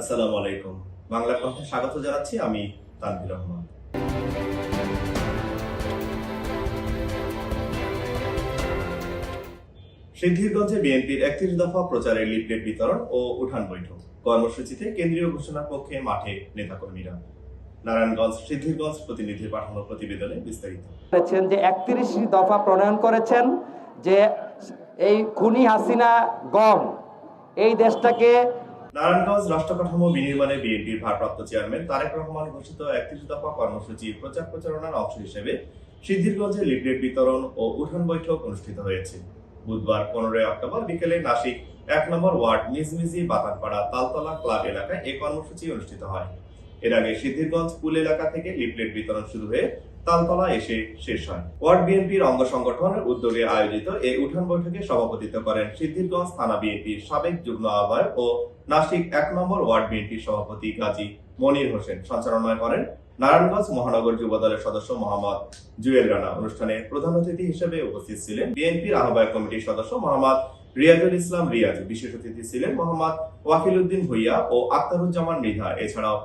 আসসালামু আলাইকুম। বাংলা কণ্ঠে স্বাগত জানাচ্ছি আমি তানভীর রহমান। সিদ্ধিরগঞ্জে বিএনপির একত্রিশ দফা প্রচারের লিফলেট বিতরণ ও উঠান বৈঠক। কর্মসূচিতে কেন্দ্রীয় ঘোষণার পক্ষে মাঠে নেতাকর্মীরা। নারায়ণগঞ্জ সিদ্ধিরগঞ্জ প্রতিনিধির পাঠানো প্রতিবেদনে বিস্তারিত। যে একত্রিশ দফা প্রণয়ন করেছেন যে এই খুনি হাসিনা গম। এই দেশটাকে নারায়ণগঞ্জ রাষ্ট্র কাঠামো বিনির্মাণে বিএনপির ভারপ্রাপ্ত চেয়ারম্যান তারেক রহমান ঘোষিত একত্রিশ দফা কর্মসূচি প্রচার প্রচারণার অংশ হিসেবে সিদ্ধিরগঞ্জে লিফলেট বিতরণ ও উঠান বৈঠক অনুষ্ঠিত হয়েছে। বুধবার পনেরোই অক্টোবর বিকেলে নাসিক এক number ward Mizmizi Batanpara Taltala club এলাকায় এ কর্মসূচি অনুষ্ঠিত হয়। এর আগে সিদ্ধিরগঞ্জ পুল এলাকা থেকে লিফলেট বিতরণ শুরু হয়ে তালতলা এসে শেষ হয়। ওয়ার্ড বিএনপির অঙ্গ সংগঠনের উদ্যোগে আয়োজিত এই উঠান বৈঠকে সভাপতিত্ব করেন সিদ্ধিরগঞ্জ থানা বিএনপির সাবেক যুগ্ম আহ্বায়ক ও নাসিক এক নম্বর ওয়ার্ড বিএনপির সভাপতি গাজী মনির হোসেন। সঞ্চালনা করেন নারায়ণগঞ্জ মহানগর যুব দলের সদস্য মোহাম্মদ জুয়েল রানা। অনুষ্ঠানে প্রধান অতিথি হিসেবে উপস্থিত ছিলেন বিএনপির আহ্বায়ক কমিটির সদস্য মোহাম্মদ রিয়াজুল ইসলাম রিয়াজ। বিশেষ অতিথি ছিলেন মোহাম্মদ ওয়াকিল উদ্দিন ভুইয়া ও আক্তারুজ্জামান মৃধা। এছাড়াও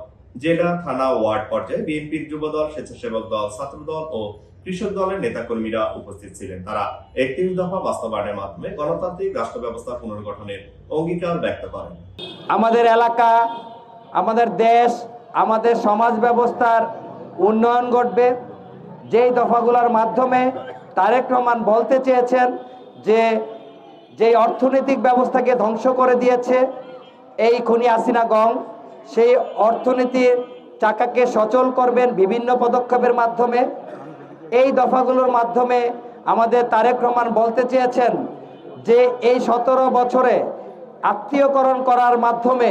জেলা, থানা ওয়ার্ড পর্যায়ে বিএনপির যুব দল স্বেচ্ছাসেবক দল ছাত্র দল ও কৃষক দলের নেতাকর্মীরা উপস্থিত ছিলেন। তারা একত্রিশ দফা বাস্তবায়নের মাধ্যমে গণতান্ত্রিক রাষ্ট্র ব্যবস্থা পুনর্গঠনের অঙ্গীকার ব্যক্ত করেন। আমাদের এলাকা, আমাদের দেশ, আমাদের সমাজ ব্যবস্থার উন্নয়ন ঘটবে। যেই দফাগুলোর মাধ্যমে তারেক রহমান বলতে চেয়েছেন যে, যেই অর্থনৈতিক ব্যবস্থাকে ধ্বংস করে দিয়েছে, এই খুনি আসিনা গং সেই অর্থনীতির চাকাকে সচল করবেন বিভিন্ন পদক্ষেপের মাধ্যমে। এই দফাগুলোর মাধ্যমে আমাদের তারেক রহমান বলতে চেয়েছেন যে এই সতেরো বছরে আত্মীয়করণ করার মাধ্যমে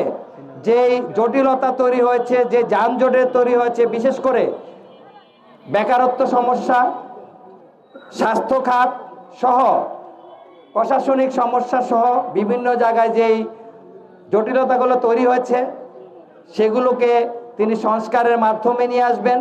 যেই জটিলতা তৈরি হয়েছে, যে যানজটের তৈরি হয়েছে, বিশেষ করে বেকারত্ব সমস্যা, স্বাস্থ্য খাত সহ প্রশাসনিক সমস্যা সহ বিভিন্ন জায়গায় যেই জটিলতাগুলো তৈরি হয়েছে সেগুলোকে তিনি সংস্কারের মাধ্যমে নিয়ে আসবেন।